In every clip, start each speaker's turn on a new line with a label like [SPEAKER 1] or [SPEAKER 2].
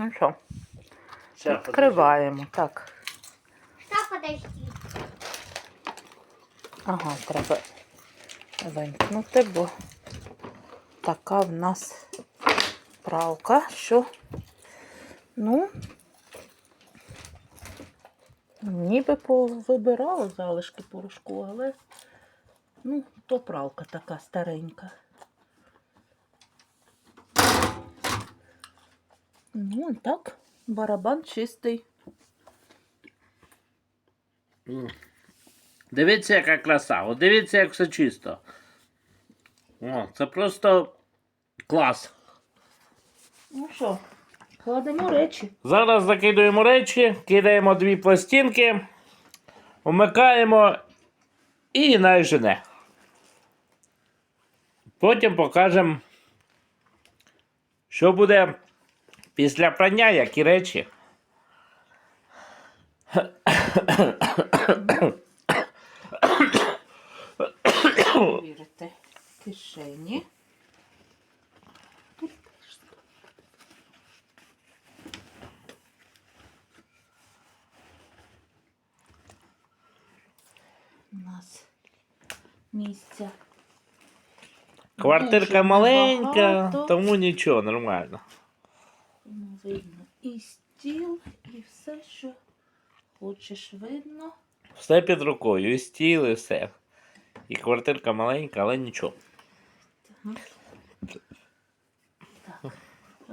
[SPEAKER 1] Ну що,
[SPEAKER 2] Все,
[SPEAKER 1] відкриваємо. Так.
[SPEAKER 3] Что подожди?
[SPEAKER 1] Ага, треба вимкнути, бо така в нас правка, що, ну, ніби повибирала залишки порошку, але, ну, то правка така старенька. Ну, так, барабан чистий.
[SPEAKER 2] Дивіться, яка краса. От дивіться, як все чисто. О, це просто клас.
[SPEAKER 1] Ну що, кладемо речі.
[SPEAKER 2] Зараз закидуємо речі, кидаємо дві пластинки, вмикаємо і найжене. Потім покажемо, що буде після прання, які речі.
[SPEAKER 1] Перевірити кишені. Тут теж. У нас місця.
[SPEAKER 2] Квартирка
[SPEAKER 1] дуже
[SPEAKER 2] маленька,
[SPEAKER 1] небагато.
[SPEAKER 2] тому нічого, нормально.
[SPEAKER 1] Видно і стіл, і все, що хочеш видно.
[SPEAKER 2] Все під рукою, і стіл, і все. І квартирка маленька, але нічого.
[SPEAKER 1] Так,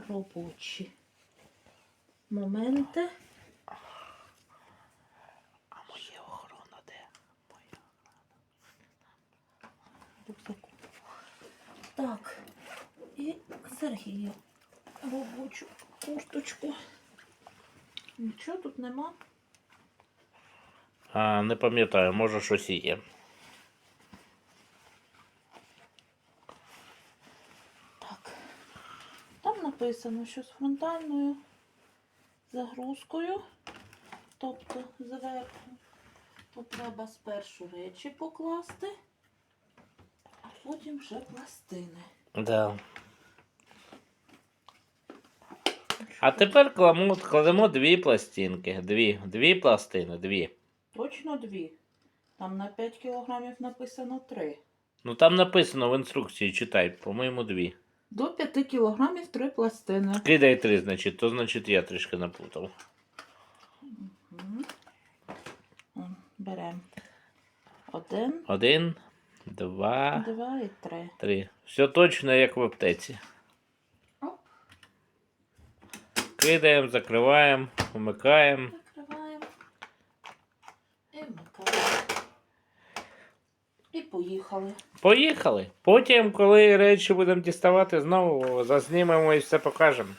[SPEAKER 1] робочі моменти.
[SPEAKER 2] А моє охорона де?
[SPEAKER 1] рюкзаку. Так, і Сергію робочу курточку. Нічого тут нема.
[SPEAKER 2] А, не пам'ятаю, може щось і є.
[SPEAKER 1] Так. Там написано, що з фронтальною загрузкою, тобто зверху, то треба спершу речі покласти, а потім вже пластини.
[SPEAKER 2] Да. А тепер кладемо, кладемо дві пластинки. Дві, дві пластини, дві.
[SPEAKER 1] Точно дві. Там на 5 кілограмів написано 3.
[SPEAKER 2] Ну там написано в інструкції, читай, по-моєму, дві.
[SPEAKER 1] До 5 кілограмів 3 пластини.
[SPEAKER 2] Кидай три, значить, то значить я трішки напутав.
[SPEAKER 1] Беремо один,
[SPEAKER 2] Один, два,
[SPEAKER 1] два і три.
[SPEAKER 2] три. Все точно, як в аптеці. Кидаємо, закриваємо, вмикаємо.
[SPEAKER 1] Закриваємо. І вмикаємо. І поїхали.
[SPEAKER 2] Поїхали. Потім, коли речі будемо діставати, знову заснімемо і все покажемо.